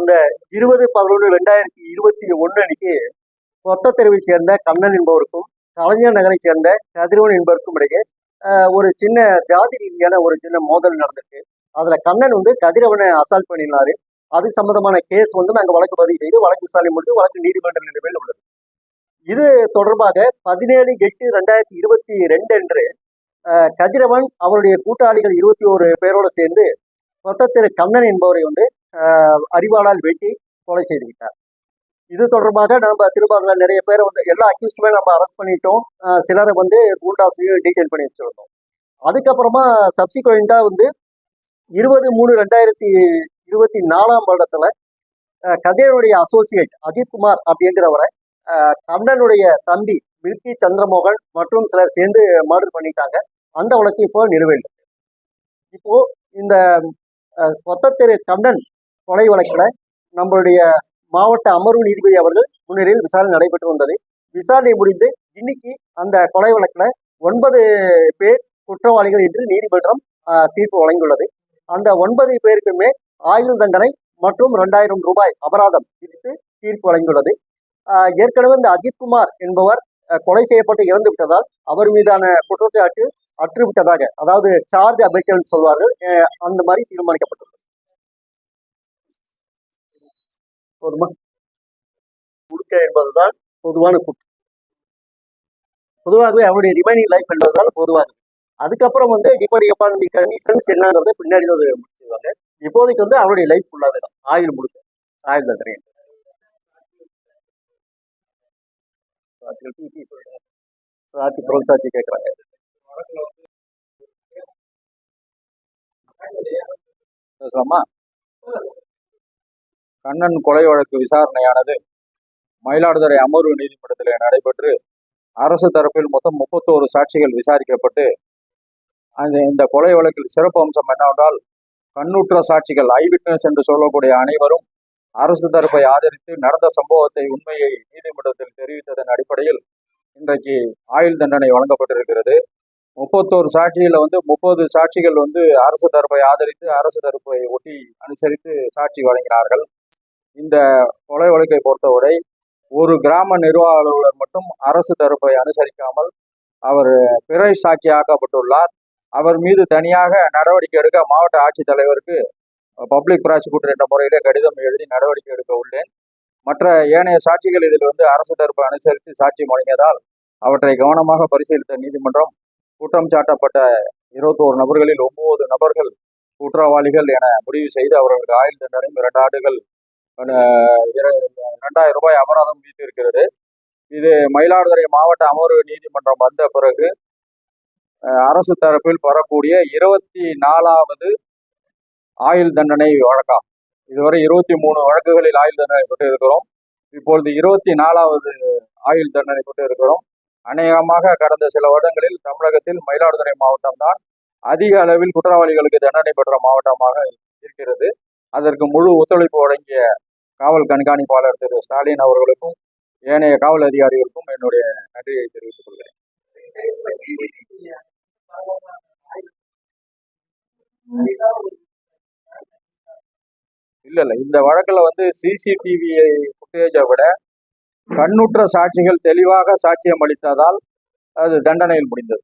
கடந்த இருபது பதினொன்று ரெண்டாயிரத்தி இருபத்தி ஒன்று அன்னைக்கு கொத்த தெருவை சேர்ந்த கண்ணன் என்பவருக்கும் கலைஞர் நகரை சேர்ந்த கதிரவன் என்பவருக்கும் இடையே ஒரு சின்ன ஜாதி ரீதியான ஒரு சின்ன மோதல் நடந்திருக்கு. அதுல கண்ணன் வந்து கதிரவனை அசால்ட் பண்ணினாரு. அது சம்பந்தமான கேஸ் வந்து நாங்கள் வழக்கு பதிவு செய்து வழக்கு விசாரணை முடித்து வழக்கு நீதிமன்ற நிலைமையில் உள்ளது. இது தொடர்பாக பதினேழு எட்டு ரெண்டாயிரத்தி இருபத்தி ரெண்டு அன்று கதிரவன் அவருடைய கூட்டாளிகள் இருபத்தி ஒரு பேரோடு சேர்ந்து கொத்த திரு கண்ணன் என்பவரை வந்து அறிவாளால் வெட்டி கொலை செய்து விட்டார் இது தொடர்பாக நம்ம திருப்பாதில நிறைய பேரை வந்து எல்லா அக்யூஸ்டுமே நம்ம அரெஸ்ட் பண்ணிட்டோம். சிலரை வந்து கூண்டாஸையும் டீட்டெயில் பண்ணி வச்சிருந்தோம். அதுக்கப்புறமா சப்சிக்வெண்டா வந்து இருபது மூணு ரெண்டாயிரத்தி இருபத்தி நாலாம் வருடத்துல கதையனுடைய அசோசியேட் அஜித்குமார் அப்படிங்கிறவரை கண்ணனுடைய தம்பி மில்கி சந்திரமோகன் மற்றும் சிலர் சேர்ந்து மர்டர் பண்ணிட்டாங்க. அந்த வழக்கு இப்போ நிலுவையில் இப்போ இந்த கொத்தத்திரு கண்ணன் கொலை வழக்கில் நம்மளுடைய மாவட்ட அமர்வு நீதிபதி அவர்கள் முன்னிலையில் விசாரணை நடைபெற்று வந்தது. விசாரணை முடிந்து இன்னைக்கு அந்த கொலை வழக்கில் ஒன்பது பேர் குற்றவாளிகள் என்று நீதிமன்றம் தீர்ப்பு வழங்கியுள்ளது. அந்த ஒன்பது பேருக்குமே ஆயுள் தண்டனை மற்றும் ரெண்டாயிரம் ரூபாய் அபராதம் விதித்து தீர்ப்பு வழங்கியுள்ளது. ஏற்கனவே இந்த அஜித்குமார் என்பவர் கொலை செய்யப்பட்டு இறந்து விட்டதால் அவர் மீதான குற்றச்சாட்டு அற்றுவிட்டதாக அதாவது சார்ஜ் அபெக்டன் சொல்வார்கள். அந்த மாதிரி தீர்மானிக்கப்பட்டுள்ளது. போதுமா முழுக்க என்பதுதான் பொதுவான குற்றம். பொதுவாகவே அவருடைய ரிமைனிங் லைஃப் என்பதுதான் பொதுவாக அதுக்கப்புறம் வந்து டிபெண்டிங் அப்பான் தி கண்டிஷன்ஸ் என்னங்கிறத பின்னாடி வந்து முடிச்சுவாங்க இப்போதைக்கு வந்து அவருடைய லைஃப் ஃபுல்லாகவே தான். ஆயுள் முழுக்க. ஆயுள் தண்டனை சாட்சி புறம் சாட்சி கேட்குறாங்க பேசலாமா? கண்ணன் கொலை வழக்கு விசாரணையானது மயிலாடுதுறை அமர்வு நீதிமன்றத்தில் நடைபெற்று அரசு தரப்பில் மொத்தம் முப்பத்தோரு சாட்சிகள் விசாரிக்கப்பட்டு அந்த இந்த கொலை வழக்கில் சிறப்பு அம்சம் என்னவென்றால் கண்ணுற்ற சாட்சிகள் ஐ விட்னஸ் என்று சொல்லக்கூடிய அனைவரும் அரசு தரப்பை ஆதரித்து நடந்த சம்பவத்தை உண்மையை நீதிமன்றத்தில் தெரிவித்ததன் அடிப்படையில் இன்றைக்கு ஆயுள் தண்டனை வழங்கப்பட்டிருக்கிறது. முப்பத்தோரு சாட்சியில் வந்து முப்பது சாட்சிகள் வந்து அரசு தரப்பை ஆதரித்து அரசு தரப்பை ஒட்டி அனுசரித்து சாட்சி வழங்கினார்கள். இந்த கொலை வழக்கை பொறுத்தவரை ஒரு கிராம நிர்வாக அலுவலர் மட்டும் அரசு தரப்பை அனுசரிக்காமல் அவர் பிறை சாட்சியாக்கப்பட்டுள்ளார். அவர் மீது தனியாக நடவடிக்கை எடுக்க மாவட்ட ஆட்சித்தலைவருக்கு பப்ளிக் ப்ராசிக்யூட்டர் என்ற முறையிலே கடிதம் எழுதி நடவடிக்கை எடுக்க உள்ளேன். மற்ற ஏனைய சாட்சிகள் இதில் வந்து அரசு தரப்பு அனுசரித்து சாட்சி வழங்கியதால் அவற்றை கவனமாக பரிசீலித்த நீதிமன்றம் குற்றம் சாட்டப்பட்ட இருபத்தோரு நபர்களில் ஒன்பது நபர்கள் குற்றவாளிகள் என முடிவு செய்து அவர்களுக்கு ஆயுள் தண்டனையும் இரண்டு ஆண்டுகள் இரண்டாயிரம் ரூபாய் அபராதம் வீட்டிருக்கிறது இது மயிலாடுதுறை மாவட்ட அமர்வு நீதிமன்றம் வந்த பிறகு அரசு தரப்பில் பெறக்கூடிய இருபத்தி நாலாவது ஆயுள் தண்டனை வழக்காம். இதுவரை இருபத்தி மூணு வழக்குகளில் ஆயுள் தண்டனை பெற்று இருக்கிறோம் இப்பொழுது இருபத்தி நாலாவது ஆயுள் தண்டனை பெற்று இருக்கிறோம் அநேகமாக கடந்த சில வருடங்களில் தமிழகத்தில் மயிலாடுதுறை மாவட்டம் தான் அதிக அளவில் குற்றவாளிகளுக்கு தண்டனை பெற்ற மாவட்டமாக இருக்கிறது. அதற்கு முழு ஒத்துழைப்பு வழங்கிய காவல் கண்காணிப்பாளர் திரு ஸ்டாலின் அவர்களுக்கும் ஏனைய காவல் அதிகாரிகளுக்கும் என்னுடைய நன்றியை தெரிவித்துக் கொள்கிறேன். இல்ல இல்ல இந்த வழக்குல வந்து சிசிடிவியை ஃபுட்டேஜை விட கண்ணுற்ற சாட்சிகள் தெளிவாக சாட்சியம் அளித்ததால் அது தண்டனையில் முடிந்தது.